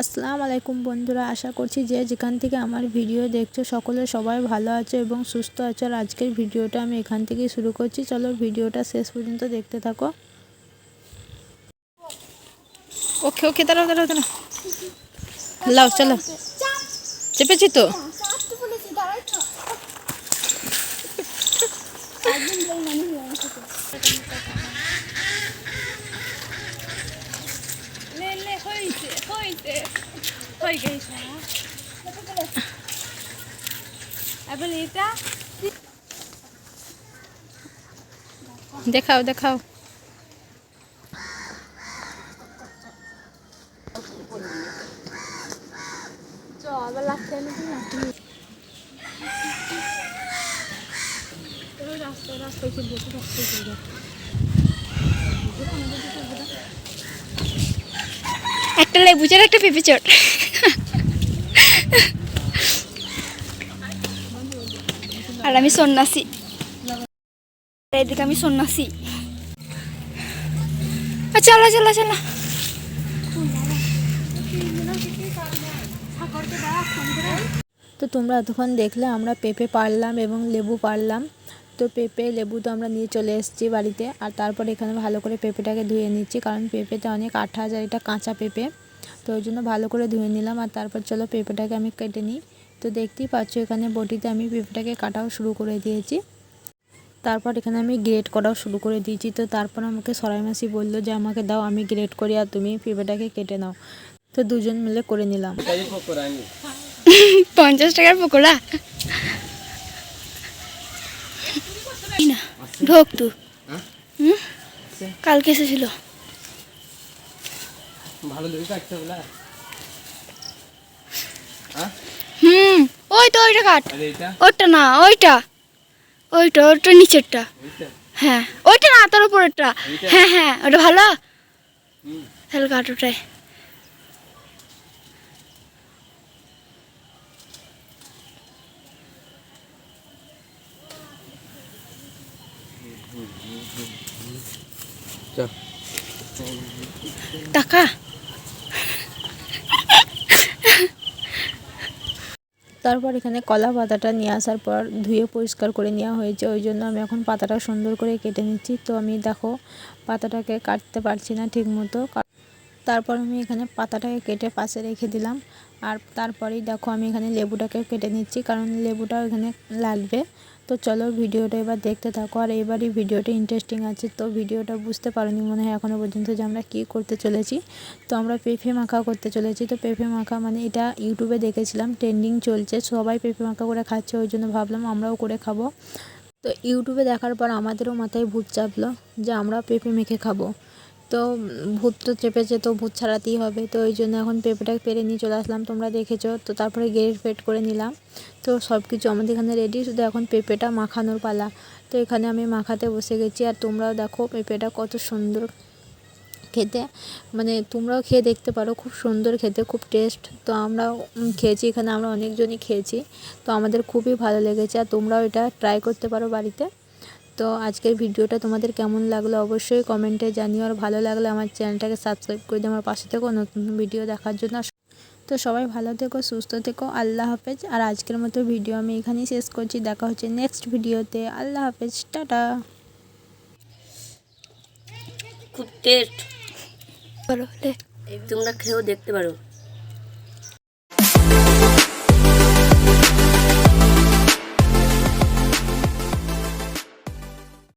আসসালামু আলাইকুম বন্ধুরা, আশা করছি যে যেখান থেকে আমার ভিডিও দেখছ সকলে সবাই ভালো আছো এবং সুস্থ আছো। আর আজকের ভিডিওটা আমি এখান থেকেই শুরু করছি। চলো ভিডিওটা শেষ পর্যন্ত দেখতে থাকো। ওকে ওকে, দাঁড়াও দাঁড়াও দাঁড়াও। লাও, চলো। চেপেছি তো একদিন যাই মানুষ আমার সাথে লে লে হয়েছে হয়েছে হয়ে গেছে এবার এটা দেখাও দেখাও রাস্তায় রাস্তায় চলবে রাস্তায় চলবে একটা লেবু চার একটা পেঁপে চট আর আমি সন্ন্যাসী। এদিকে আমি সন্ন্যাসী। চলো চলো চলো। তো তোমরা এতক্ষণ দেখলে আমরা পেঁপে পারলাম এবং লেবু পারলাম। তো পেঁপে লেবু তো আমরা নিয়ে চলে এসেছি বাড়িতে। আর তারপর এখানে ভালো করে পেঁপেটাকে ধুয়ে নিচ্ছি কারণ পেঁপেতে অনেক আঠা যায় এটা কাঁচা পেঁপে। তো ওই জন্য ভালো করে ধুয়ে নিলাম আর তারপর চলো পেঁপেটাকে আমি কেটে নিই। তো দেখতেই পাচ্ছ এখানে বটিতে আমি পেঁপেটাকে কাটাও শুরু করে দিয়েছি। তারপর এখানে আমি গ্রেট করাও শুরু করে দিয়েছি। তো তারপর আমাকে সরাই মাসি বলল যে আমাকে দাও আমি গ্রেট করি আর তুমি পেঁপেটাকে কেটে নাও। তো দুজন মিলে করে নিলাম। পঞ্চাশ টাকার পকোড়া এই না ঢোক তু হুম? কালকে এসেছিল। ভালো লেগে কাটতে বলা হ্যাঁ? হুম ওই তো ওইটা কাট। ওইটা না ওইটা। ওইটা ওইটা নিচেরটা। হ্যাঁ ওইটা না তার উপরেরটা? হ্যাঁ হ্যাঁ ওটা ভালো? হুম। তাহলে কাট ওটাই টাকা। তারপর এখানে কলা পাতাটা নিয়ে আসার পর ধুয়ে পরিষ্কার করে নেওয়া হয়েছে, ওই জন্য আমি এখন পাতাটা সুন্দর করে কেটে নিচ্ছি। তো আমি দেখো পাতাটাকে কাটতে পারছি না ঠিক মতো তারপর আমি এখানে পাতাটাকে কেটে পাশে রেখে দিলাম। আর তারপরেই দেখো আমি এখানে লেবুটাকে কেটে নিচ্ছি, কারণ লেবুটা এখানে লাগবে। তো চলো ভিডিওটা এবার দেখতে থাকো। আর এবারই ভিডিওটা ইন্টারেস্টিং আছে, তো ভিডিওটা বুঝতে পারোনি মনে হয় এখনও পর্যন্ত যে আমরা কী করতে চলেছি। তো আমরা পেঁপে মাখা করতে চলেছি। তো পেঁপে মাখা মানে এটা ইউটিউবে দেখেছিলাম ট্রেন্ডিং চলছে, সবাই পেঁপে মাখা করে খাচ্ছে, ওই জন্য ভাবলাম আমরাও করে খাব। তো ইউটিউবে দেখার পর আমাদেরও মাথায় ভূত চাপলো যে আমরা পেঁপে মেখে খাব। তো ভূত তো চেপেছে তো ভূত ছাড়াতেই হবে। তো ওই জন্য এখন পেঁপেটা পেরে নিয়ে চলে আসলাম তোমরা দেখেছ। তো তারপরে গ্রেট ফেট করে নিলাম। তো সব কিছু আমাদের এখানে রেডি শুধু এখন পেঁপেটা মাখানোর পালা। তো এখানে আমি মাখাতে বসে গেছি আর তোমরাও দেখো পেঁপেটা কত সুন্দর খেতে। মানে তোমরাও খেয়ে দেখতে পারো খুব সুন্দর খেতে খুব টেস্ট তো আমরাও উম, খেয়েছি এখানে আমরা অনেকজনই খেয়েছি। তো আমাদের খুবই ভালো লেগেছে আর তোমরাও এটা ট্রাই করতে পারো বাড়িতে। তো আজকের ভিডিওটা তোমাদের কেমন লাগল অবশ্যই কমেন্টে জানিও আর ভালো লাগলে আমার চ্যানেলটাকে সাবস্ক্রাইব করে দিও আমার পাশে থেকো নতুন ভিডিও দেখার জন্য। তো সবাই ভালো থেকো সুস্থ থেকো আল্লাহ হাফেজ। আর আজকের মতো ভিডিও আমি এখানেই শেষ করছি দেখা হচ্ছে নেক্সট ভিডিওতে। আল্লাহ হাফেজ টাটা। খুব টেস্ট। তোমরা খেয়েও দেখতে পারো।